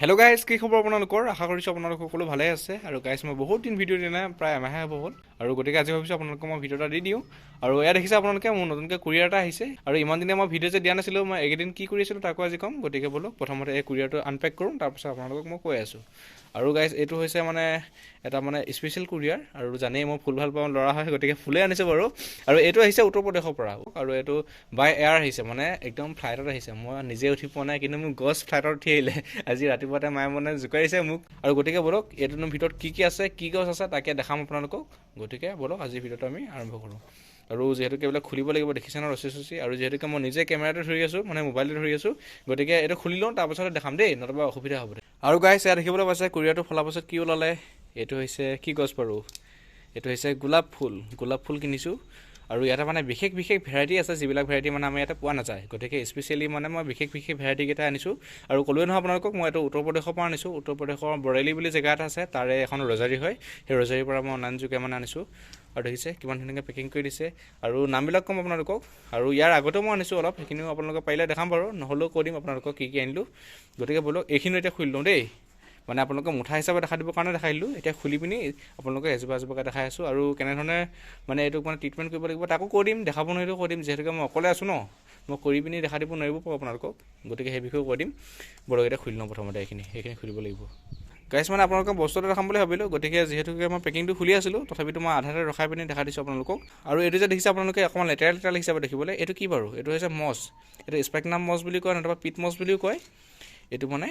Hello guys কি খবৰ আপোনালোকৰ? আশা কৰিছোঁ আপোনালোক সকলো ভালে আছে। আৰু গাইজ মই বহুত দিন ভিডিঅ' দিয়া নাই প্ৰায় এমাহে হ'ব হ'ল। আৰু গতিকে আজি ভাবিছোঁ আপোনালোকক মই ভিডিঅ' এটা দি দিওঁ। আৰু এয়া দেখিছে আপোনালোকে মোৰ নতুনকৈ কুৰিয়াৰ এটা আহিছে। আৰু ইমান দিনে মই ভিডিঅ' যে দিয়া নাছিলোঁ মই এইকেইদিন কি কৰি আছিলোঁ তাকো আজি ক'ম। গতিকে ব'লক প্ৰথমতে এই কুৰিয়াৰটো আনপেক কৰোঁ তাৰপিছত আপোনালোকক মই কৈ আছোঁ। আৰু গাইজ এইটো হৈছে মানে এটা মানে স্পেচিয়েল কুৰিয়াৰ আৰু জানেই মই ফুল ভাল পাওঁ ল'ৰা হয় গতিকে ফুলেই আনিছোঁ বাৰু। আৰু এইটো আহিছে উত্তৰ প্ৰদেশৰ পৰা। আৰু এইটো বাই এয়াৰ আহিছে মানে একদম ফ্লাইটত আহিছে। মই নিজে উঠি পোৱা নাই কিন্তু মোক গছ ফ্লাইটত উঠি আহিলে। আজি ৰাতিপুৱাতে মায়ে মানে জোকাই দিছে মোক। আৰু গতিকে ব'লক এইটোৰ ভিতৰত কি কি আছে কি গছ আছে তাকে দেখাম আপোনালোকক। গতিকে ব'লক আজিৰ ভিডিঅ'টো আমি আৰম্ভ কৰোঁ। আৰু যিহেতুকে এইবিলাক খুলিব লাগিব দেখিছে ন ৰচি চচি আৰু যিহেতুকে মই নিজে কেমেৰাটো ধৰি আছোঁ মানে মোবাইলটো ধৰি আছোঁ গতিকে এইটো খুলি লওঁ তাৰপাছতে দেখাম দেই নতুবা অসুবিধা হ'ব আৰু গাইছ ইয়াত দেখিবলৈ পাইছে কুৰিয়াৰটো খোলাৰ পাছত কি ওলালে? এইটো হৈছে কি গছ বাৰু এইটো হৈছে গোলাপ ফুল। গোলাপ ফুল কিনিছোঁ। আৰু ইয়াতে মানে বিশেষ বিশেষ ভেৰাইটি আছে যিবিলাক ভেৰাইটি মানে আমাৰ ইয়াতে পোৱা নাযায়। গতিকে স্পেচিয়েলি মানে মই বিশেষ বিশেষ ভেৰাইটিকেইটা আনিছোঁ। আৰু ক'লোৱে নহয় আপোনালোকক মই এইটো উত্তৰ প্ৰদেশৰ পৰা আনিছোঁ। উত্তৰ প্ৰদেশৰ বৰেলি বুলি জেগা এটা আছে তাৰে এখন ৰজাৰী হয়। সেই ৰজাৰীৰ পৰা মই অনলাইন যোগে মানে আনিছোঁ। আৰু দেখিছে কিমান ধুনীয়াকৈ পেকিং কৰি দিছে। আৰু নামবিলাক ক'ম আপোনালোকক। আৰু ইয়াৰ আগতেও মই আনিছোঁ অলপ সেইখিনিও আপোনালোকে পাৰিলে দেখাম বাৰু। নহ'লেও কৈ দিম আপোনালোকক কি কি আনিলোঁ। গতিকে ব'লক এইখিনিও এতিয়া খুলি লওঁ দেই। মানে আপোনালোকক মুঠা হিচাপে দেখাই দিবৰ কাৰণে দেখাই দিলোঁ। এতিয়া খুলি পিনি আপোনালোকে এজোপা এজোপাকৈ দেখাই আছোঁ আৰু কেনেধৰণে মানে এইটোক মানে ট্ৰিটমেণ্ট কৰিব লাগিব তাকো কৈ দিম দেখাব নোৱাৰিলেও কৈ দিম। যিহেতুকে মই অকলে আছোঁ ন মই কৰি পিনি দেখাই দিব নোৱাৰিব পাৰোঁ আপোনালোকক। গতিকে সেই বিষয়েও কৈ দিম। বৰক এতিয়া খুলি লওঁ প্ৰথমতে এইখিনি সেইখিনি খুলিব লাগিব। গাইছ মানে আপোনালোকক বস্তু এটা দেখাম বুলি ভাবিলোঁ। গতিকে যিহেতুকে মই পেকিংটো খুলি আছিলোঁ তথাপিতো মই আধাতে ৰখাই পিনি দেখাই দিছোঁ আপোনালোকক। আৰু এইটো যে দেখিছে আপোনালোকে অকণমান লেতেৰা লেতেৰা হিচাপে দেখিবলৈ এইটো কি বাৰু? এইটো হৈছে মছ। এইটো স্পেকনাম মছ বুলি কয় নতুবা পিট মছ বুলিও কয়। এইটো মানে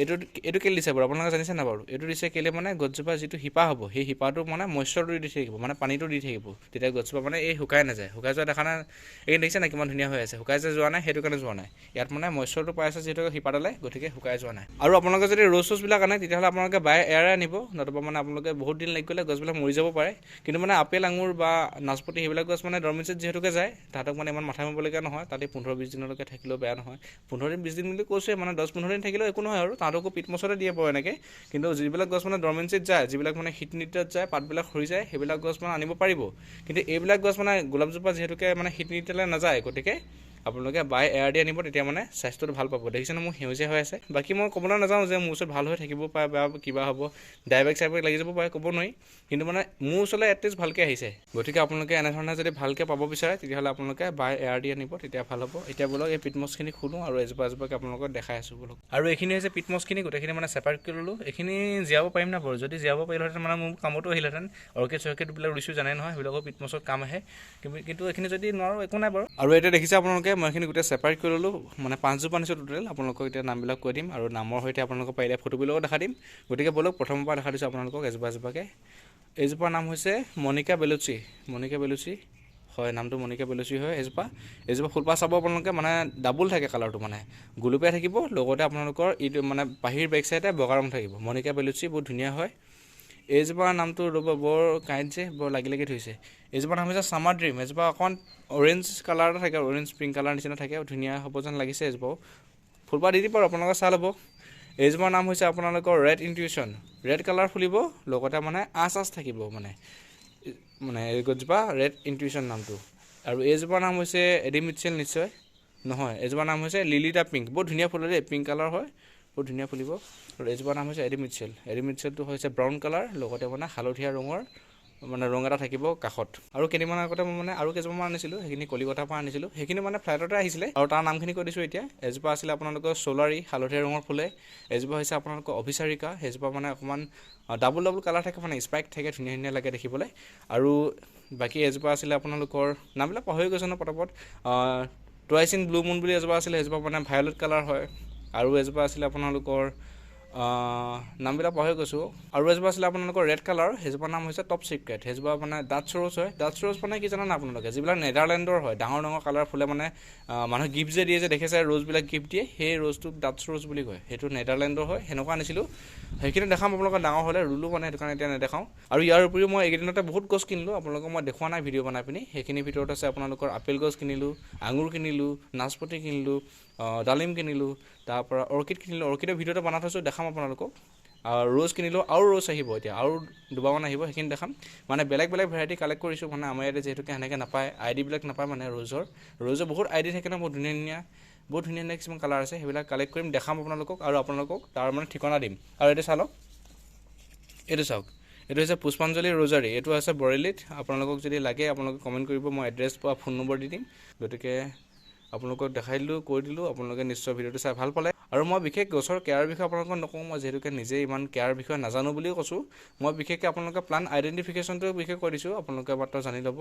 এইটো এইটো কেলৈ দিছে বাৰু? আপোনালোকে জানিছে নাই বাৰু? এইটো দিছে কেলৈ মানে গছজোপা যিটো শিপা হ'ব সেই শিপাটো মানে মইশ্চাৰটো দি থাকিব মানে পানীটো দি থাকিব তেতিয়া গছজোপা মানে এই শুকাই নাযায়। শুকাই যোৱা দেখা নাই। এই দেখিছে নাই কিমান ধুনীয়া হৈ আছে? শুকাই যে যোৱা নাই সেইটো কাৰণে যোৱা নাই। ইয়াত মানে মইশ্চাৰটো পাই আছে যিহেতু শিপাডালে গতিকে শুকাই যোৱা নাই। আৰু আপোনালোকে যদি ৰ'জ চ'জবিলাক আনে তেতিয়াহ'লে আপোনালোকে বাই এয়াৰে আনিব। নতুবা মানে আপোনালোকে বহুত দিন লাগি গ'লে গছবিলাক মৰি যাব পাৰে। কিন্তু মানে আপেল আঙুৰ বা নাচপতি সেইবিলাক গছ মানে দৰমিচিত যিহেতুকে যায় তাহাঁতক মানে ইমান মাথা মাৰিবলগীয়া নহয়। তাতে পোন্ধৰ বিছ দিনলৈকে থাকিলেও বেয়া নহয়। পোন্ধৰ দিন বিছ দিন বুলি কৈছোৱে মানে দহ পোন্ধৰ দিন থাকিলেও একো নহয় আৰু তাহাঁতকো পিট মছতে দিয়ে পাব এনেকৈ। কিন্তু যিবিলাক গছ মানে ডৰমেঞ্চিত যায় যিবিলাক মানে শীত নৃত্যত যায় পাতবিলাক সৰি যায় সেইবিলাক গছ মানে আনিব পাৰিব। কিন্তু এইবিলাক গছ মানে গোলাপজোপা যিহেতুকে মানে শীত নৃত্যলৈ নাযায় গতিকে আপোনালোকে বাই এয়াৰ দি আনিব তেতিয়া মানে স্বাস্থ্যটো ভাল পাব। দেখিছেনে মোৰ সেউজীয়া হৈ আছে। বাকী মই ক'বলৈ নাযাওঁ যে মোৰ ওচৰত ভাল হৈ থাকিব পাৰে বা কিবা হ'ব। ডাইবেক চাইবেক লাগি যাব পাৰে ক'ব নোৱাৰি। কিন্তু মানে মোৰ ওচৰলৈ এটলিষ্ট ভালকৈ আহিছে। গতিকে আপোনালোকে এনেধৰণে যদি ভালকৈ পাব বিচাৰে তেতিয়াহ'লে আপোনালোকে বাই এয়াৰ দি আনিব তেতিয়া ভাল হ'ব। এতিয়া বোলক এই পিটমছখিনি খোলোঁ আৰু এজোপা এজোপাকৈ আপোনালোকক দেখাই আছোঁ বোলক। আৰু এইখিনি হৈছে পিটমছখিনি গোটেইখিনি মানে ছেপাৰেট কৰি ল'লোঁ। এইখিনি জীয়াব পাৰিম না বাৰু? যদি জীয়াব পাৰিলোহেঁতেন মানে মোৰ কামতো আহিলেহেঁতেন। অৰ্কিড চৰ্কিডবিলাক ৰুইছোঁ জানে নহয় সেইবিলাকো পিটমছত কাম আহে। কিন্তু এইখিনি যদি নোৱাৰোঁ একো নাই বাৰু। আৰু এতিয়া দেখিছে আপোনালোকে মই এইখিনি গোটেই ছেপাৰেট কৰি ল'লোঁ। মানে পাঁচজোপা আনিছোঁ টোটেল আপোনালোকক এতিয়া নামবিলাক কৈ দিম আৰু নামৰ সৈতে আপোনালোকক পাৰিলে ফটোবিলাকো দেখাই দিম। গতিকে ব'লক প্ৰথমৰ পৰা দেখাই দিছোঁ আপোনালোকক এজোপা এজোপাকৈ। এইজোপাৰ নাম হৈছে মণিকা বেলুচি। মণিকা বেলুচি। হয় নামটো মণিকা বেলুচি হয় এজোপা। এজোপা ফুলপাহ চাব আপোনালোকে মানে ডাবুল থাকে কালাৰটো মানে। গুলপীয়া থাকিব লগতে আপোনালোকৰ ইটো মানে বাহিৰ বেক চাইডে বগা ৰং থাকিব। মণিকা বেলুচি বহুত ধুনীয়া হয়। এইজোপাৰ নামটো ৰ'ব বৰ কাঁইট যে বৰ লাগি লাগি থৈছে এইজোপাৰ নাম হৈছে চামাৰ ড্ৰিম এজোপা অকণমান অৰেঞ্জ কালাৰ এটা থাকে অৰেঞ্জ পিংক কালাৰ নিচিনা থাকে ধুনীয়া হ'ব যেন লাগিছে এজোপাও। ফুলপাহ দি দিব আৰু আপোনালোকে চাই ল'ব। এইজোপাৰ নাম হৈছে আপোনালোকৰ ৰেড ইনটিউশ্যন ৰেড কালাৰ ফুলিব লগতে মানে আঁচ আঁচ থাকিব মানে। মানে এই গছজোপা ৰেড ইনটিউশ্যন নামটো। আৰু এইজোপাৰ নাম হৈছে এডিমিটচেল নিশ্চয়। নহয় এইজোপাৰ নাম হৈছে লিলিটা পিংক বহুত ধুনীয়া ফুলে দেই পিংক কালাৰ হয়। বহুত ধুনীয়া ফুলিব। আৰু এইজোপাৰ নাম হৈছে এডিমিটচেল এডিমিটচেলটো হৈছে ব্ৰাউন কালাৰ লগতে মানে হালধীয়া ৰঙৰ মানে ৰং এটা থাকিব কাষত। আৰু কেইদিনমান আগতে মই মানে আৰু কেইজোপামান আনিছিলোঁ সেইখিনি কলিকতাৰ পৰা আনিছিলোঁ। সেইখিনি মানে ফ্লাইটতে আহিছিলে। আৰু তাৰ নামখিনি কৈ দিছোঁ এতিয়া। এজোপা আছিলে আপোনালোকৰ চ'লাৰী হালধীয়া ৰঙৰ ফুলে। এজোপা হৈছে আপোনালোকৰ অভিচাৰিকা। সেইজোপা মানে অকণমান ডাবুল ডাবুল কালাৰ থাকে মানে স্পাইক থাকে ধুনীয়া ধুনীয়া লাগে দেখিবলৈ। আৰু বাকী এজোপা আছিলে আপোনালোকৰ নামবিলাক পাহৰি গৈছোঁ ন পটাপট। টুৱাইচ ইন ব্লু মুন বুলি এজোপা আছিলে সেইজোপা মানে ভায়লেট কালাৰ হয়। আৰু এজোপা আছিলে আপোনালোকৰ নামবিলাক পাহৰি গৈছোঁ। আৰু এজোপা আছিলে আপোনালোকৰ ৰেড কালাৰ সেইজোপা নাম হৈছে টপ চিক্ৰেট সেইজোপা মানে ডাটছ ৰ'জ হয়। ডাটছ ৰ'জ মানে কি জানে আপোনালোকে? যিবিলাক নেডাৰলেণ্ডৰ হয় ডাঙৰ ডাঙৰ কালাৰ ফুলে মানে মানুহে গিফ্ট যে দিয়ে যে দেখিছে ৰ'জবিলাক গিফ্ট দিয়ে সেই ৰ'জটোক ডাটছ ৰ'জ বুলি কয়। সেইটো নেডাৰলেণ্ডৰ হয় সেনেকুৱা আনিছিলোঁ। সেইখিনি দেখাম আপোনালোকে ডাঙৰ হ'লে ৰুলোঁ মানে সেইটো কাৰণে এতিয়া নেদেখাওঁ। আৰু ইয়াৰ উপৰিও মই এইকেইদিনতে বহুত গছ কিনিলোঁ আপোনালোকক মই দেখুওৱা নাই ভিডিঅ' বনাই পিনি। সেইখিনিৰ ভিতৰত আছে আপোনালোকৰ আপেল গছ কিনিলোঁ আঙুৰ কিনিলোঁ নাচপতি কিনিলোঁ ডালিম কিনিলোঁ তাৰপৰা অৰ্কিড কিনিলোঁ অৰ্কিডৰ ভিডিঅ'টো বনাই থৈছোঁ দেখাম আপোনালোকক। ৰ'জ কিনিলোঁ আৰু ৰ'জ আহিব এতিয়া আৰু দুবাৰমান আহিব সেইখিনি দেখাম। মানে বেলেগ বেলেগ ভেৰাইটি কালেক্ট কৰিছোঁ মানে আমাৰ ইয়াতে যিহেতুকে সেনেকৈ নাপায় আই ডিবিলাক নাপায় মানে ৰ'জৰ। ৰ'জৰ বহুত আই ডি থাকে ন বহুত ধুনীয়া ধুনীয়া বহুত ধুনীয়া ধুনীয়া কিছুমান কালাৰ আছে সেইবিলাক কালেক্ট কৰিম দেখাম আপোনালোকক আৰু আপোনালোকক তাৰ মানে ঠিকনা দিম। আৰু এইটো চাই লওক এইটো চাওক এইটো হৈছে পুষ্পাঞ্জলি ৰজাৰী এইটো আছে বৰেলিত। আপোনালোকক যদি লাগে আপোনালোকে কমেণ্ট কৰিব মই এড্ৰেছ বা ফোন নম্বৰ দি দিম। গতিকে আপোনালোকক দেখাই দিলোঁ কৈ দিলোঁ আপোনালোকে নিশ্চয় ভিডিঅ'টো চাই ভাল পালে। আৰু মই বিশেষ গছৰ কেয়াৰ বিষয়ে আপোনালোকক নকওঁ মই যিহেতুকে নিজে ইমান কেয়াৰ বিষয়ে নাজানো বুলিও কৈছোঁ। মই বিশেষকৈ আপোনালোকে প্লান আইডেণ্টিফিকেশ্যনটোৰ বিষয়ে কৈ দিছোঁ আপোনালোকে মাত্ৰ জানি ল'ব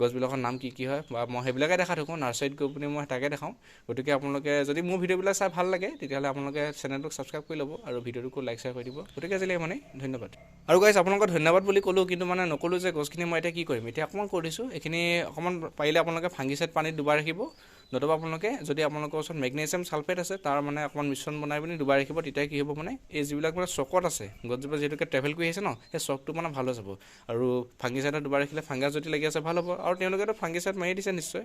গছবিলাকৰ নাম কি কি হয় বা মই সেইবিলাকে দেখাই থাকোঁ নাৰ্চাৰীত গৈ পিনি মই তাকে দেখাওঁ। গতিকে আপোনালোকে যদি মোৰ ভিডিঅ'বিলাক চাই ভাল লাগে তেতিয়াহ'লে আপোনালোকে চেনেলটোক ছাবস্ক্ৰাইব কৰি ল'ব আৰু ভিডিঅ'টোকো লাইক শ্বেয়াৰ কৰি দিব। গতিকে আজিলৈ মানে ধন্যবাদ। আৰু গাইজ আপোনালোকক ধন্যবাদ বুলি ক'লোঁ কিন্তু মানে নক'লোঁ যে গছখিনি মই এতিয়া কি কৰিম। এতিয়া অকণমান কৈ দিছোঁ এইখিনি অকণমান পাৰিলে আপোনালোকে ফাংগিচাইড পানীত ডুবাই ৰাখিব। নতুবা আপোনালোকে যদি আপোনালোকৰ ওচৰত মেগনেছিয়াম ছালফেট আছে তাৰ মানে অকণমান মিশ্ৰণ বনাই পিনি ডুবাই ৰাখিব তেতিয়া কি হ'ব মানে এই যিবিলাক মানে চকত আছে গছজোপা যিহেতুকে ট্ৰেভেল কৰি আহিছে ন সেই চকটো মানে ভাল হৈ যাব। আৰু ফাংগিচাইডত ডুবাই ৰাখিলে ফাংগাছ যদি লাগি আছে ভাল হ'ব। আৰু তেওঁলোকেতো ফাংগিচাইড মাৰি দিছে নিশ্চয়।